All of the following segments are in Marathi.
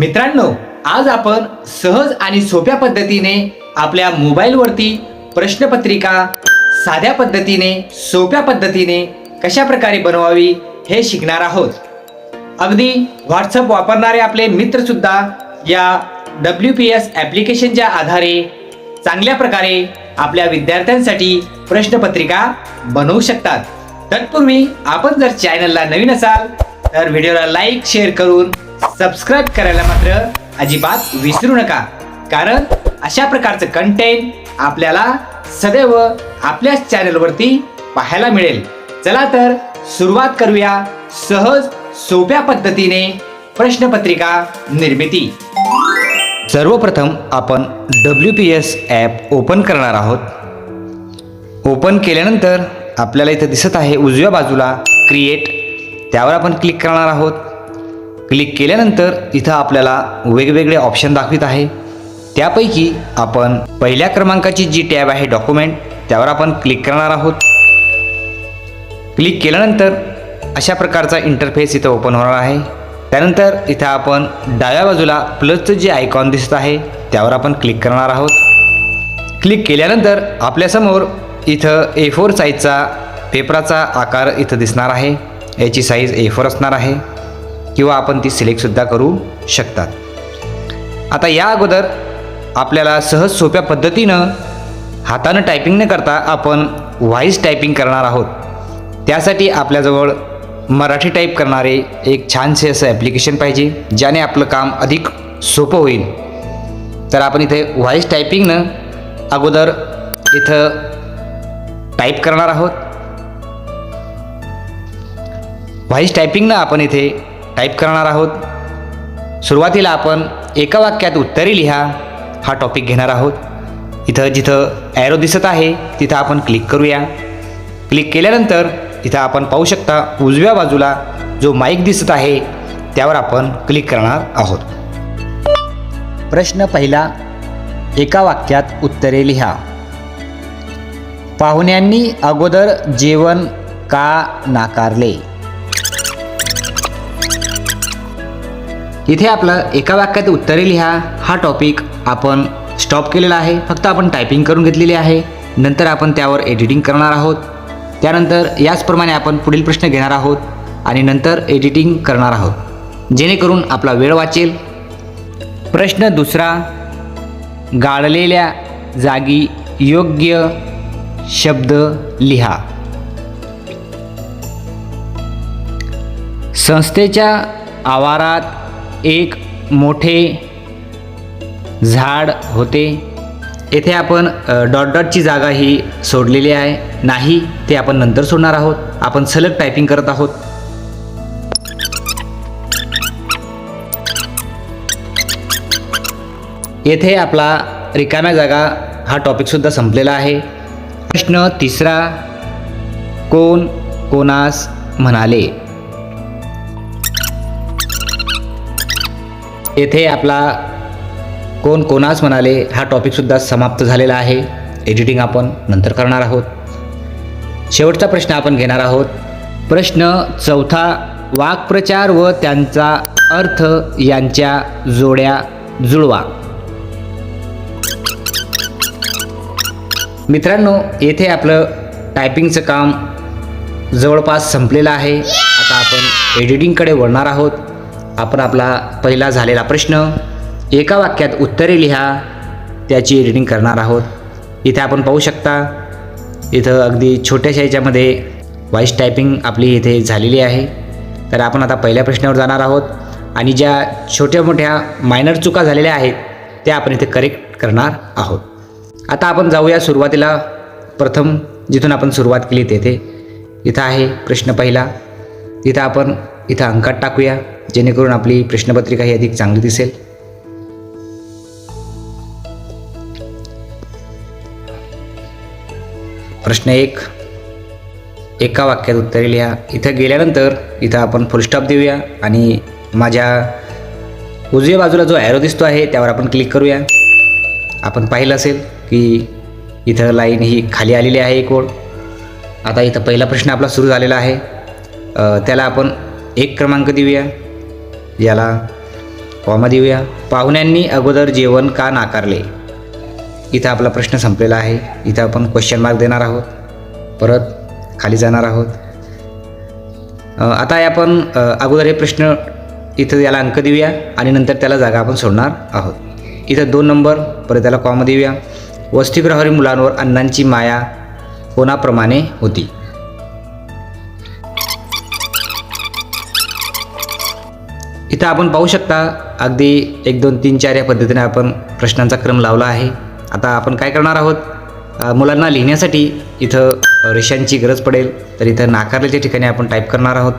मित्रांनो आज आपण सहज आणि सोप्या पद्धतीने आपल्या मोबाईलवरती प्रश्नपत्रिका साध्या पद्धतीने सोप्या पद्धतीने कशा प्रकारे बनवावी हे शिकणार आहोत. अगदी व्हॉट्सअप वापरणारे आपले मित्रसुद्धा या डब्ल्यू पी एस ॲप्लिकेशनच्या आधारे चांगल्या प्रकारे आपल्या विद्यार्थ्यांसाठी प्रश्नपत्रिका बनवू शकतात. तत्पूर्वी आपण जर चॅनलला नवीन असाल तर व्हिडिओला लाईक शेअर करून सबस्क्राईब करायला मात्र अजिबात विसरू नका. कारण अशा प्रकारचं कंटेंट आपल्याला सदैव आपल्याच चॅनलवरती पाहायला मिळेल. चला तर सुरुवात करूया सहज सोप्या पद्धतीने प्रश्नपत्रिका निर्मिती. सर्वप्रथम आपण W P S app open करणार आहोत. ओपन केल्यानंतर आपल्याला इथं दिसत आहे उजव्या बाजूला क्रिएट त्यावर आपण क्लिक करणार आहोत. क्लिक केल्यानंतर इथं आपल्याला वेगवेगळे ऑप्शन दाखवित आहे. त्यापैकी आपण पहिल्या क्रमांकाची जी टॅब आहे डॉक्युमेंट त्यावर आपण क्लिक करणार आहोत. क्लिक केल्यानंतर अशा प्रकारचा इंटरफेस इथं ओपन होणार आहे. त्यानंतर इथं आपण डाव्या बाजूला प्लसचं जे आयकॉन दिसत आहे त्यावर आपण क्लिक करणार आहोत. क्लिक केल्यानंतर आपल्यासमोर इथं ए फोर साईजचा पेपराचा आकार इथं दिसणार आहे. याची साईज ए फोर असणार आहे. किंवा आपण ती सिलेक्टसुद्धा करू शकतात. आता या अगोदर आपल्याला सहज सोप्या पद्धतीनं हातानं टायपिंग न करता आपण व्हॉईस टायपिंग करणार आहोत. त्यासाठी आपल्याजवळ मराठी टाईप करणारे एक छानसे असं ॲप्लिकेशन पाहिजे ज्याने आपलं काम अधिक सोपं होईल. तर आपण इथे व्हॉईस टायपिंगनं अगोदर इथं टाईप करणार आहोत. व्हॉईस टायपिंगनं आपण इथे टाईप करणार आहोत. सुरुवातीला आपण एका वाक्यात उत्तरे लिहा. हा टॉपिक घेणार आहोत. इथं जिथं ॲरो दिसत आहे तिथं आपण क्लिक करूया. क्लिक केल्यानंतर इथं आपण पाहू शकता उजव्या बाजूला जो माईक दिसत आहे त्यावर आपण क्लिक करणार आहोत. प्रश्न पहिला एका वाक्यात उत्तरे लिहा. पाहुण्यांनी अगोदर जेवण का नाकारले? इथे आपलं एका वाक्यात उत्तरे लिहा. हा टॉपिक आपण स्टॉप केलेला आहे. फक्त आपण टायपिंग करून घेतलेली आहे. नंतर आपण त्यावर एडिटिंग करणार आहोत. त्यानंतर याचप्रमाणे आपण पुढील प्रश्न घेणार आहोत आणि नंतर एडिटिंग करणार आहोत. जेणेकरून आपला वेळ वाचेल. प्रश्न दुसरा गाळलेल्या जागी योग्य शब्द लिहा. संस्थेच्या आवारात एक मोठे झाड होते. येथे आपण डॉट डॉटची जागा ही सोडलेली आहे. नाही ते आपण नंतर सोडणार आहोत. आपण सलग टायपिंग करत आहोत. येथे आपला रिकाम्या जागा हा टॉपिकसुद्धा संपलेला आहे. प्रश्न तिसरा कोण कोणास म्हणाले? येथे आपला कोण कोणास म्हणाले हा टॉपिकसुद्धा समाप्त झालेला आहे. एडिटिंग आपण नंतर करणार आहोत. शेवटचा प्रश्न आपण घेणार आहोत. प्रश्न चौथा वाक्प्रचार व त्यांचा अर्थ यांच्या जोड्या जुळवा. मित्रांनो येथे आपलं टायपिंगचं काम जवळपास संपलेलं आहे. आता आपण एडिटिंगकडे वळणार आहोत. आपण आपला पहिला झालेला प्रश्न एका वाक्यात उत्तरे लिहा त्याची एडिटिंग करणार आहोत. इथे आपण पाहू शकता इथं अगदी छोट्याशा याच्यामध्ये व्हॉईस टायपिंग आपली इथे झालेली आहे. तर आपण आता पहिल्या प्रश्नावर जाणार आहोत आणि ज्या छोट्या मोठ्या मायनर चुका झालेल्या आहेत त्या आपण इथे करेक्ट करणार आहोत. आता आपण जाऊया सुरुवातीला. प्रथम जिथून आपण सुरुवात केली तेथे. इथं आहे प्रश्न पहिला. तिथं आपण इथं अंकात टाकूया जेणेकरून आपली प्रश्नपत्रिका ही अधिक चांगली दिसेल. प्रश्न एक. एका वाक्यात उत्तरे लिहा. इथं गेल्यानंतर इथं आपण फुलस्टॉप देऊया आणि माझ्या उजव्या बाजूला जो ॲरो दिसतो आहे त्यावर आपण क्लिक करूया. आपण पाहिलं असेल की इथं लाईन ही खाली आलेली आहे एक ओळ. आता इथं पहिला प्रश्न आपला सुरू झालेला आहे. त्याला आपण एक क्रमांक देऊया. याला कॉमा देऊया पाहुण्यांनी अगोदर जेवण का नाकारले? इथं आपला प्रश्न संपलेला आहे. इथं आपण क्वेश्चन मार्क देणार आहोत. परत खाली जाणार आहोत. आता हे आपण अगोदर हे प्रश्न इथं याला अंक देऊया आणि नंतर त्याला जागा आपण सोडणार आहोत. इथं दोन नंबर परत त्याला कॉमा देऊया. वसतिगृहावरील मुलांवर अण्णांची माया कोणाप्रमाणे होती. इथं आपण पाहू शकता अगदी एक दोन तीन चार या पद्धतीने आपण प्रश्नांचा क्रम लावला आहे. आता आपण काय करणार आहोत? मुलांना लिहिण्यासाठी इथं रेषांची गरज पडेल तर इथं नाकारल्याच्या ठिकाणी आपण टाईप करणार आहोत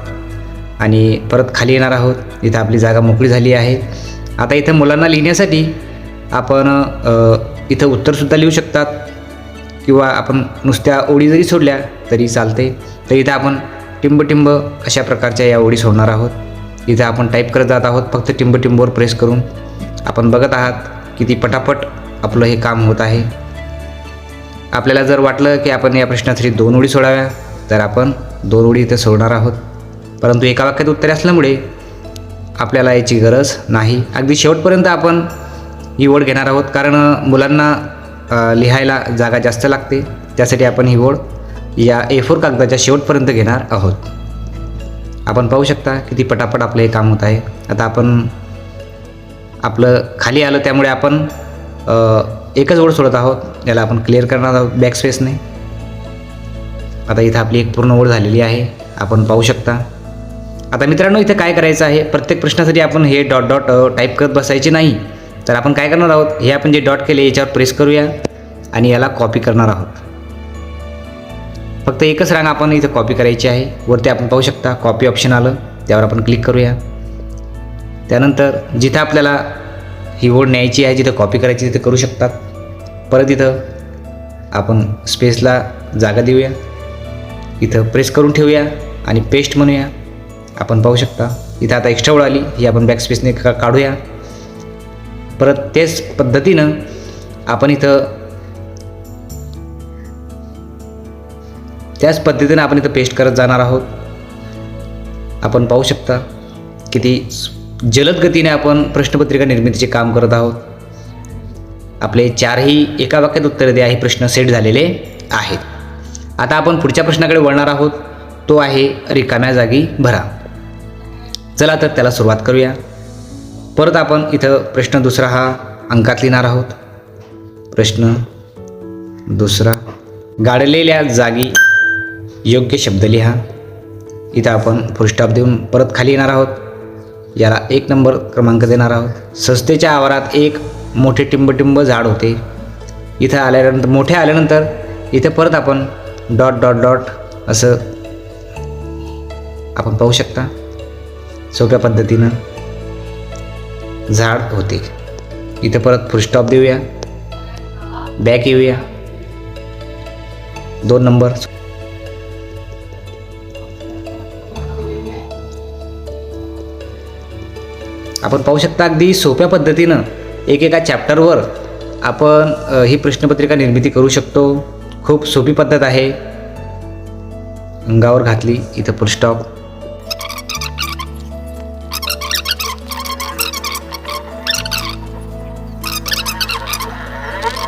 आणि परत खाली येणार आहोत. इथं आपली जागा मोकळी झाली आहे. आता इथं मुलांना लिहिण्यासाठी आपण इथं उत्तरसुद्धा लिहू शकतात. किंवा आपण नुसत्या ओळी जरी सोडल्या तरी चालते. तर इथं आपण टिंबटिंब अशा प्रकारच्या या ओळी सोडणार आहोत. इथं आपण टाईप करत जात आहोत. फक्त टिंबटिंबवर प्रेस करून. आपण बघत आहात किती पटापट आपलं हे काम होत आहे. आपल्याला जर वाटलं की आपण या प्रश्नासाठी दोन ओळी सोडाव्या तर आपण दोन ओळी इथं सोडणार आहोत. परंतु एका वाक्यात उत्तरे असल्यामुळे आपल्याला याची गरज नाही. अगदी शेवटपर्यंत आपण ही ओढ घेणार आहोत. कारण मुलांना लिहायला जागा जास्त लागते. त्यासाठी आपण ही ओढ या ए फोर कागदाच्या शेवटपर्यंत घेणार आहोत. आपण पाहू शकता किती पटापट आपलं हे काम होत आहे. आता आपण आपलं खाली आलं त्यामुळे आपण एकच ओळ सोडत आहोत. याला आपण क्लिअर करणार आहोत बॅक स्पेसने आता इथं आपली एक पूर्ण ओळ झालेली आहे. आपण पाहू शकता. आता मित्रांनो इथं काय करायचं आहे? प्रत्येक प्रश्नासाठी आपण हे डॉट डॉट टाईप करत बसायचे नाही. तर आपण काय करणार आहोत? हे आपण जे डॉट केले याच्यावर प्रेस करूया आणि याला कॉपी करणार आहोत. फक्त एकच रांग आपण इथं कॉपी करायची आहे. वरती आपण पाहू शकता कॉपी ऑप्शन आलं. त्यावर आपण क्लिक करूया. त्यानंतर जिथं आपल्याला ही ओढ न्यायची आहे जिथं कॉपी करायची तिथं करू शकतात. परत इथं आपण स्पेसला जागा देऊया. इथं प्रेस करून ठेवूया आणि पेस्ट म्हणूया. आपण पाहू शकता इथं आता एक्स्ट्रा ओळ आली. ही आपण बॅकस्पेसने का काढूया. परत तेच पद्धतीनं आपण इथं त्याच पद्धतीनं आपण इथं पेस्ट करत जाणार आहोत. आपण पाहू शकता किती जलद गतीने आपण प्रश्नपत्रिका निर्मितीचे काम करत आहोत. आपले चारही एका वाक्यात उत्तरे द्या हे प्रश्न सेट झालेले आहेत. आता आपण पुढच्या प्रश्नाकडे वळणार आहोत. तो आहे रिकाम्या जागी भरा. चला तर त्याला सुरुवात करूया. परत आपण इथं प्रश्न दुसरा हा अंकात लिहिणार आहोत. प्रश्न दुसरा. गाडलेल्या जागी योग्य शब्द लिहा. इथं आपण फुलस्टॉप देऊन परत खाली येणार आहोत. याला एक नंबर क्रमांक देणार आहोत. संस्थेच्या आवारात एक मोठे टिंबटिंब झाड होते. इथं आल्यानंतर मोठे आल्यानंतर इथं परत आपण डॉट डॉट डॉट असं आपण पाहू शकता. सोप्या पद्धतीनं झाड होते. इथं परत फुलस्टॉप देऊया. बॅक येऊया. दोन नंबर. आपण पाहू शकता अगदी सोप्या पद्धतीनं एकेका चॅप्टरवर आपण ही प्रश्नपत्रिका निर्मिती करू शकतो. खूप सोपी पद्धत आहे. अंगावर घातली इथं पुलस्टॉप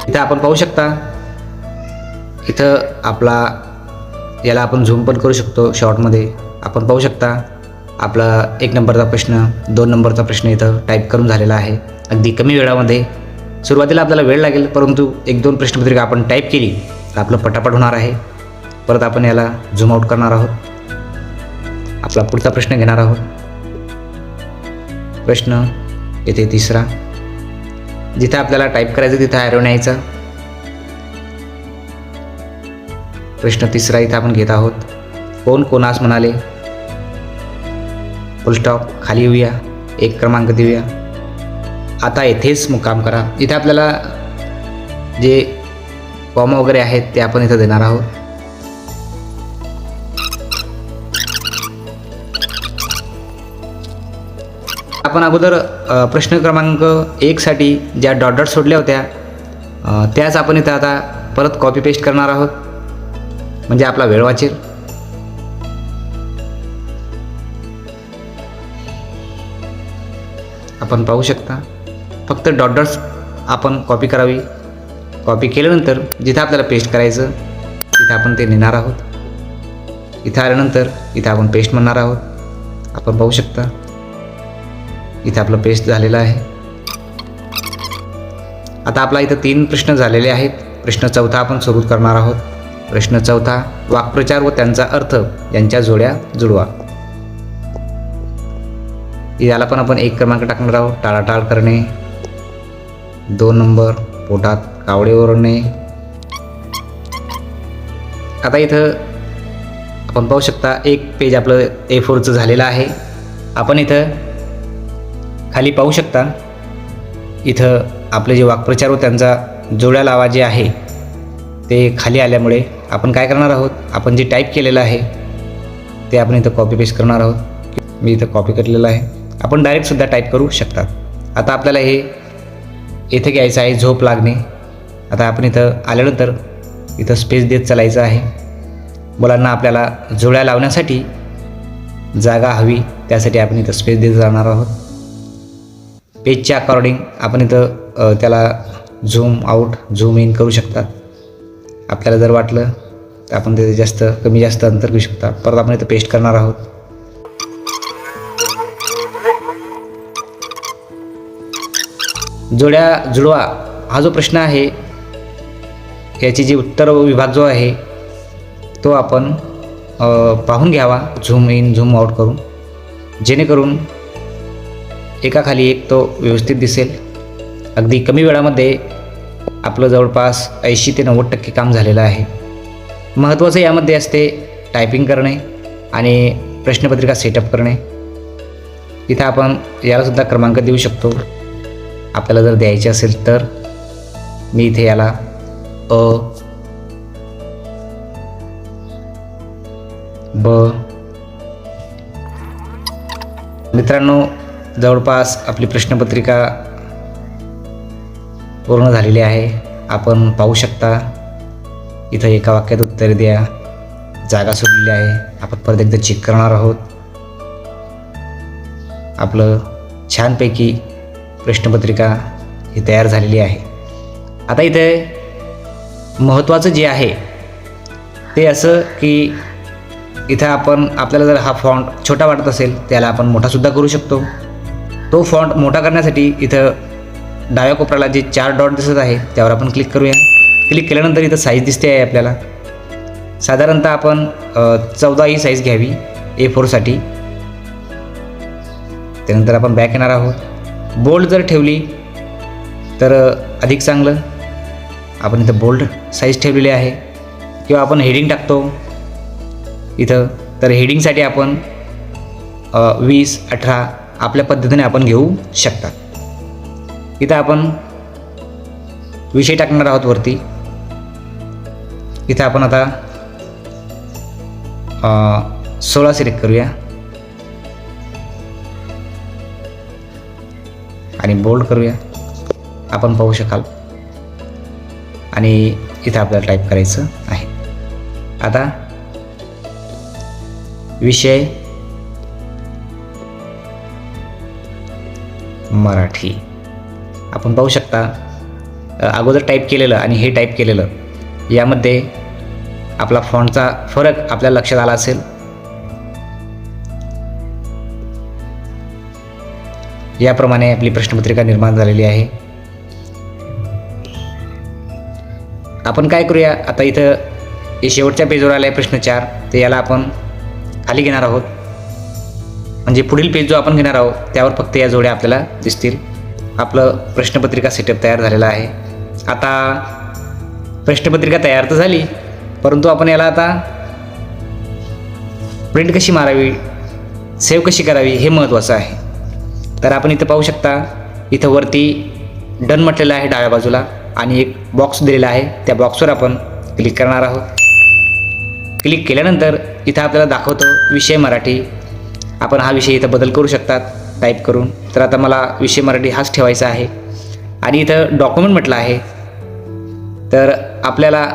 इथं आपण पाहू शकता इथं आपला याला आपण झूम पण करू शकतो शॉर्टमध्ये आपण पाहू शकता आपला एक नंबरचा प्रश्न दोन नंबरचा प्रश्न इथं टाईप करून झालेला आहे. अगदी कमी वेळामध्ये. सुरुवातीला आपल्याला वेळ लागेल परंतु एक दोन प्रश्नपत्रिका आपण टाईप केली तर आपलं पटापट होणार आहे. परत आपण याला झूम आउट करणार आहोत. आपला पुढचा प्रश्न घेणार आहोत. प्रश्न येथे तिसरा. जिथं आपल्याला टाईप करायचं तिथं ॲरो न्यायचा. प्रश्न तिसरा इथं आपण घेत आहोत. कोण कोणास म्हणाले? फुलस्टॉप खाली येऊया एक क्रमांक देऊया. आता येथेच मुक्काम करा. इथे आपल्याला जे फॉर्म वगैरे आहेत ते आपण इथं देणार आहोत. आपण अगोदर प्रश्न क्रमांक एकसाठी ज्या डॉट डॉट सोडल्या होत्या त्याच आपण इथं आता परत कॉपी पेस्ट करणार आहोत. म्हणजे आपला वेळ वाचेल. आपण पाहू शकता. फक्त डॉट डॉट्स आपण कॉपी करावी. कॉपी केल्यानंतर जिथं आपल्याला पेस्ट करायचं तिथं आपण ते नेणार आहोत. इथं आल्यानंतर इथं आपण पेस्ट म्हणणार आहोत. आपण पाहू शकता. इथं आपलं पेस्ट झालेलं आहे. आता आपला इथं तीन प्रश्न झालेले आहेत. प्रश्न चौथा आपण सुरू करणार आहोत. प्रश्न चौथा वाक्प्रचार व त्यांचा अर्थ यांच्या जोड्या जुळवा याला पण आपण एक क्रमांक टाकणार आहोत. टाळाटाळ करणे. दोन नंबर पोटात कावडे ओरडणे. आता इथं आपण पाहू शकता एक पेज आपलं ए फोरचं झालेलं आहे. आपण इथं खाली पाहू शकता इथं आपले जे वाक्प्रचार व त्यांचा जोड्या लावा जे आहे ते खाली आल्यामुळे आपण काय करणार आहोत? आपण जे टाईप केलेलं आहे ते आपण इथं कॉपी पेस्ट करणार आहोत. मी इथं कॉपी केलेलं आहे. आपण डायरेक्टसुद्धा टाईप करू शकतात. आता आपल्याला हे इथं घ्यायचं आहे झोप लागणे. आता आपण इथं आल्यानंतर इथं स्पेस देत चालायचं आहे. मुलांना आपल्याला जुळ्या लावण्यासाठी जागा हवी त्यासाठी आपण इथं स्पेस देत जाणार आहोत. पेजच्या अकॉर्डिंग आपण इथं त्याला झूम आऊट झूम इन करू शकतात. आपल्याला जर वाटलं तर आपण तिथे जास्त कमी जास्त अंतर घेऊ शकता परत आपण इथं पेस्ट करणार आहोत. जोड्या जुळवा हा जो प्रश्न आहे याची जी उत्तर विभाग जो आहे तो आपण पाहून घ्यावा झूम इन झूम आऊट करून. जेणेकरून एकाखाली एक तो व्यवस्थित दिसेल. अगदी कमी वेळामध्ये आपलं जवळपास ऐंशी ते नव्वद टक्के काम झालेलं आहे. महत्त्वाचं यामध्ये असते टायपिंग करणे आणि प्रश्नपत्रिका सेटअप करणे. इथं आपण यालासुद्धा क्रमांक देऊ शकतो. आपल्याला जर द्यायचे असेल तर मी इथे याला अ ब. मित्रांनो जवळपास आपली प्रश्नपत्रिका पूर्ण झालेली आहे. आपण पाहू शकता इथं एका वाक्यात उत्तर द्या. जागा सोडलेली आहे. आपण परत एकदा चेक करणार आहोत. आपलं छानपैकी प्रश्नपत्रिका ही तयार झालेली आहे. आता इथे महत्त्वाचं जे आहे ते असं की इथं आपण आपल्याला जर हा फॉन्ट छोटा वाटत असेल त्याला आपण मोठासुद्धा करू शकतो. तो फॉन्ट मोठा करण्यासाठी इथं डाव्या कोपऱ्याला जे चार डॉट दिसत आहे त्यावर आपण क्लिक करूया. क्लिक केल्यानंतर इथं साईज दिसते आहे आपल्याला. साधारणतः आपण चौदा ही साईज घ्यावी ए फोरसाठी त्यानंतर आपण बॅक येणार आहोत. बोल्ड जर ठेवली तर अधिक चांगलं. आपण इथं बोल्ड साईज ठेवलेली आहे. किंवा आपण हेडिंग टाकतो. इथं तर हेडिंगसाठी आपण वीस अठरा आपल्या पद्धतीने आपण घेऊ शकतात. इथं आपण विषय टाकणार आहोत वरती. इथं आपण आता सोळा सिलेक्ट करूया. आणि बोल्ड करूया. आपण पाहू शकाल. आणि इथं आपल्याला टाईप करायचं आहे. आता विषय मराठी. आपण पाहू शकता अगोदर टाईप केलेलं आणि हे टाईप केलेलं यामध्ये आपला फॉन्टचा फरक आपल्या लक्षात आला असेल. याप्रमाणे आपली प्रश्नपत्रिका निर्माण झालेली आहे. आपण काय करूया? आता इथं हे शेवटच्या पेजवर आलं आहे प्रश्न चार. तर याला आपण खाली घेणार आहोत. म्हणजे पुढील पेज जो आपण घेणार आहोत त्यावर फक्त या जोड्या आपल्याला दिसतील. आपलं प्रश्नपत्रिका सेटअप तयार झालेला आहे. आता प्रश्नपत्रिका तयार तर झाली परंतु आपण याला आता प्रिंट कशी मारावी सेव्ह कशी करावी हे महत्त्वाचं आहे. तर आपण इथं पाहू शकता इथं वरती डन म्हटलेलं आहे डाव्या बाजूला आणि एक बॉक्स दिलेला आहे. त्या बॉक्सवर आपण क्लिक करणार आहोत. क्लिक केल्यानंतर इथं आपल्याला दाखवतो विषय मराठी. आपण हा विषय इथं बदल करू शकतात टाईप करून. तर आता मला विषय मराठी हाच ठेवायचा आहे. आणि इथं डॉक्युमेंट म्हटलं आहे. तर आपल्याला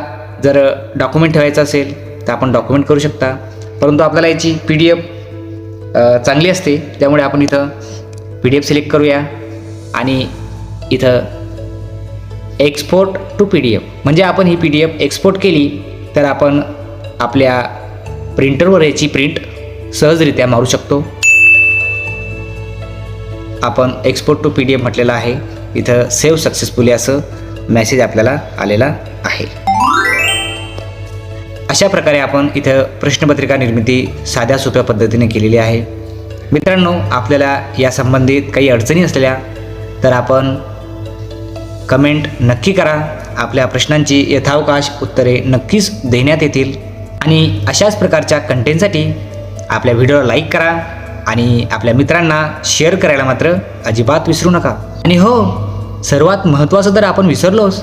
जर डॉक्युमेंट ठेवायचं असेल तर आपण डॉक्युमेंट करू शकता. परंतु आपल्याला याची पी डी एफ चांगली असते. त्यामुळे आपण इथं पी डी एफ सिलेक्ट करूया. आणि इथं export to P D F म्हणजे आपण ही पी डी एफ एक्सपोर्ट केली तर आपण आपल्या प्रिंटरवर याची प्रिंट सहजरित्या मारू शकतो. आपण export to P D F म्हटलेलं आहे. इथं सेव्ह सक्सेसफुली असं मेसेज आपल्याला आलेला आहे. अशा प्रकारे आपण इथं प्रश्नपत्रिका निर्मिती साध्या सोप्या पद्धतीने केलेली आहे. मित्रांनो आपल्याला या संबंधित काही अडचणी असलेल्या तर आपण कमेंट नक्की करा. आपल्या प्रश्नांची यथावकाश उत्तरे नक्कीच देण्यात येतील. आणि अशाच प्रकारच्या कंटेंटसाठी आपल्या व्हिडिओला लाईक करा आणि आपल्या मित्रांना शेअर करायला मात्र अजिबात विसरू नका. आणि हो सर्वात महत्त्वाचं तर आपण विसरलोच.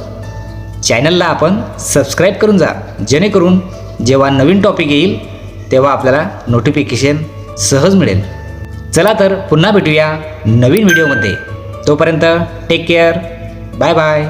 चॅनलला आपण सबस्क्राईब करून जा. जेणेकरून जेव्हा नवीन टॉपिक येईल तेव्हा आपल्याला नोटिफिकेशन सहज मिळेल. चला तर पुन्हा भेटूया नवीन व्हिडिओमध्ये. तोपर्यंत टेक केअर बाय बाय